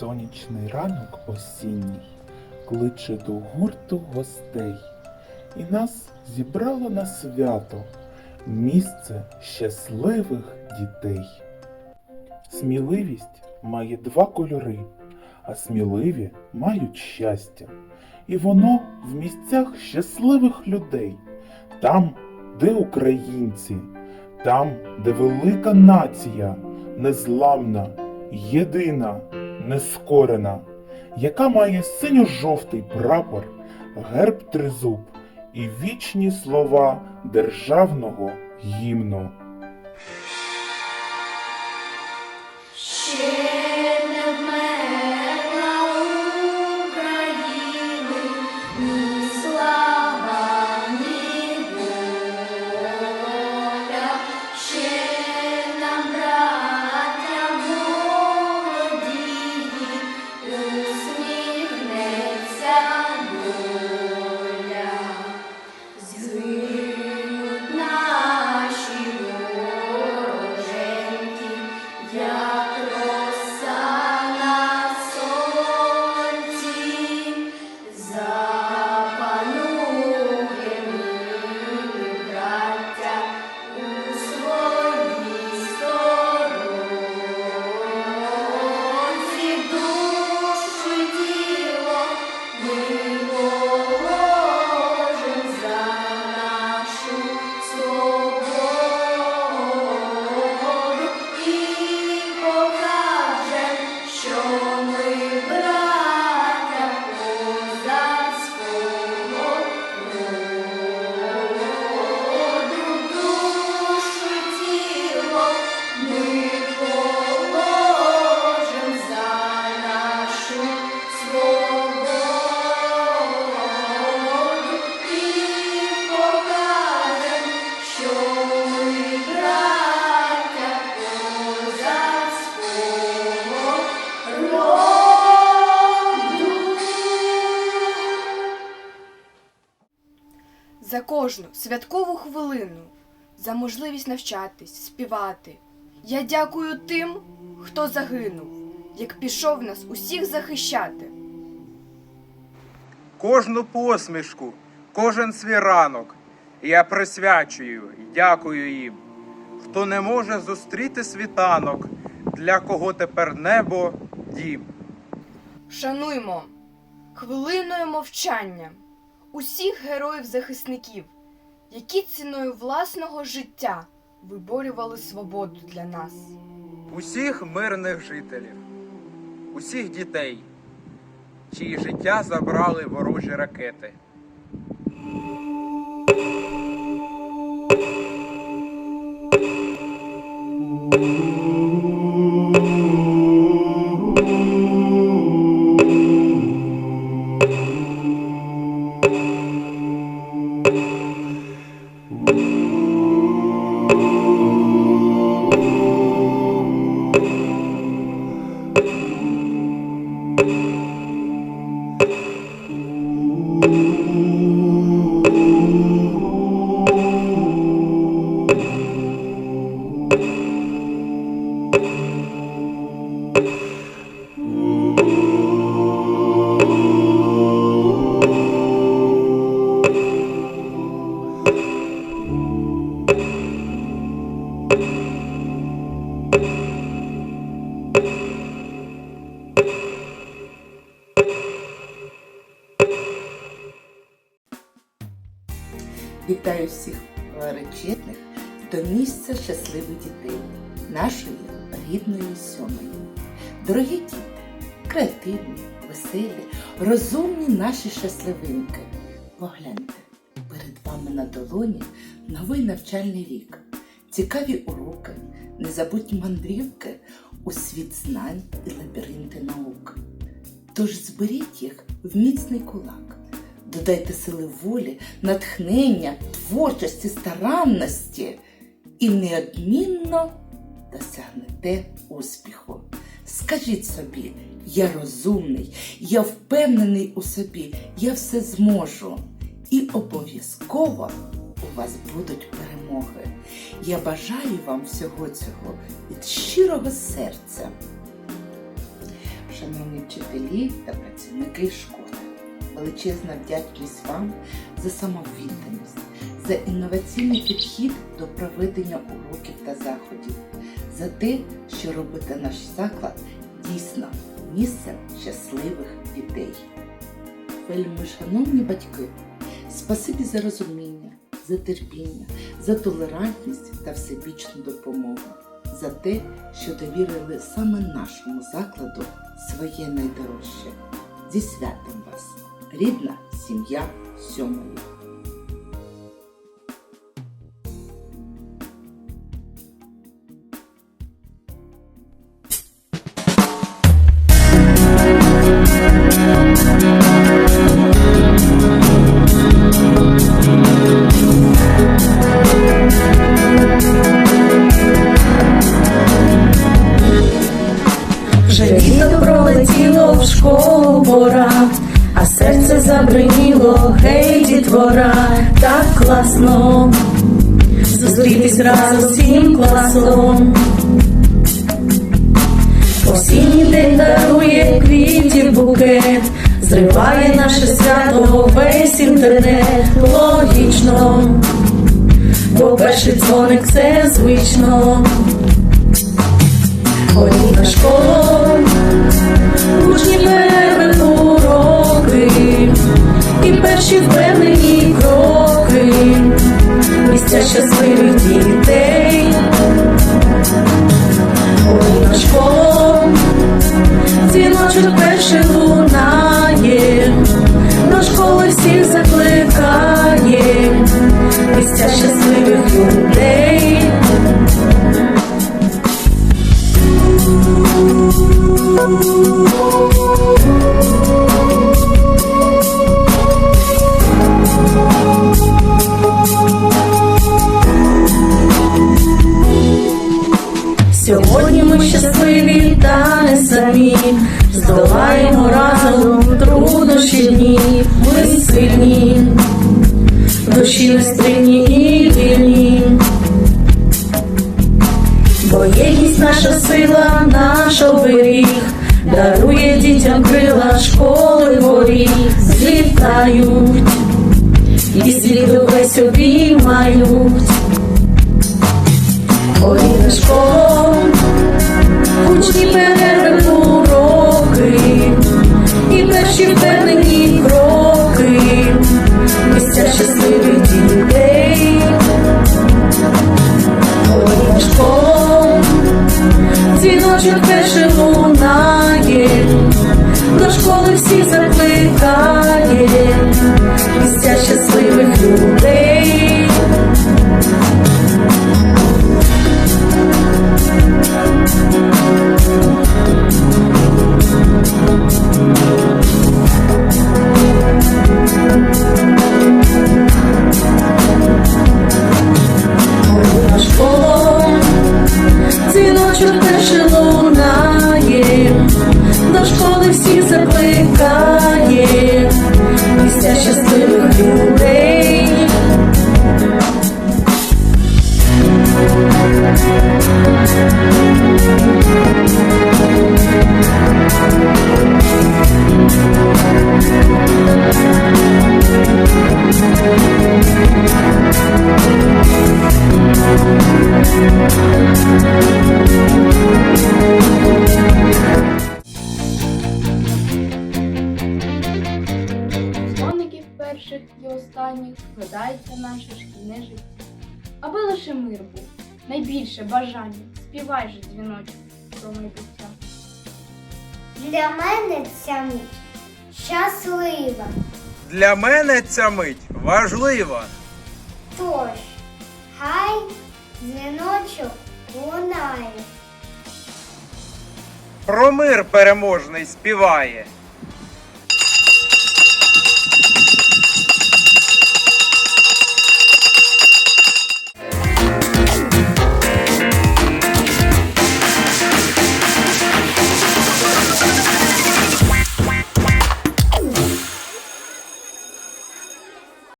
Сонячний ранок осінній кличе до гурту гостей, і нас зібрало на свято місце щасливих дітей. Сміливість має два кольори, а сміливі мають щастя. І воно в місцях щасливих людей, там, де українці, там, де велика нація, незламна, єдина, нескорена, яка має синьо-жовтий прапор, герб тризуб і вічні слова державного гімну. Кожну святкову хвилину, за можливість навчатись, співати. Я дякую тим, хто загинув, як пішов нас усіх захищати. Кожну посмішку, кожен свій ранок я присвячую і дякую їм, хто не може зустріти світанок, для кого тепер небо дім. Шануймо хвилиною мовчання усіх героїв-захисників, які ціною власного життя виборювали свободу для нас. усіх мирних жителів, усіх дітей, чиї життя забрали ворожі ракети. всіх до місця щасливих дітей, нашої рідної сьомої. Дорогі діти, креативні, веселі, розумні наші щасливинки. Погляньте, перед вами на долоні новий навчальний рік, цікаві уроки, незабутні мандрівки у світ знань і лабіринти наук. Тож зберіть їх в міцний кулак. Додайте сили волі, натхнення, творчості, старанності і неодмінно досягнете успіху. Скажіть собі, я розумний, я впевнений у собі, я все зможу. І обов'язково у вас будуть перемоги. Я бажаю вам всього цього від щирого серця. шановні вчителі та працівники школи. Величезна вдячність вам за самовідданість, за інноваційний підхід до проведення уроків та заходів, за те, що робите наш заклад дійсно місцем щасливих дітей. Вельми шановні батьки, спасибі за розуміння, за терпіння, за толерантність та всебічну допомогу, за те, що довірили саме нашому закладу своє найдорожче. Зі святом вас, рідна сім'я сьомої. Вже серце забриніло, гей, дітвора, так класно зустрітись разом всім класом. Осінній день дарує квітів букет, зриває наше свято весь інтернет, логічно, бо перший дзвоник це звично. Ходіть на школу, учні уроки, і перші впевнені кроки, місця щасливих дітей. Дні, ми сильні, душі нестримні і вільні. Бо єдність наша сила, наш оберіг, дарує дітям крила школи горіх, злітають, і світ увесь обіймають. Ой, на учні перерви уроки, і перші впевнені Школу, дзвіночок перший лунає, до школи всі закликає, місця найбільше бажання? Співай же дзвіночок про майбуття. Для мене ця мить щаслива. Для мене ця мить важлива. Тож, хай дзвіночок лунає. Про мир переможний співає.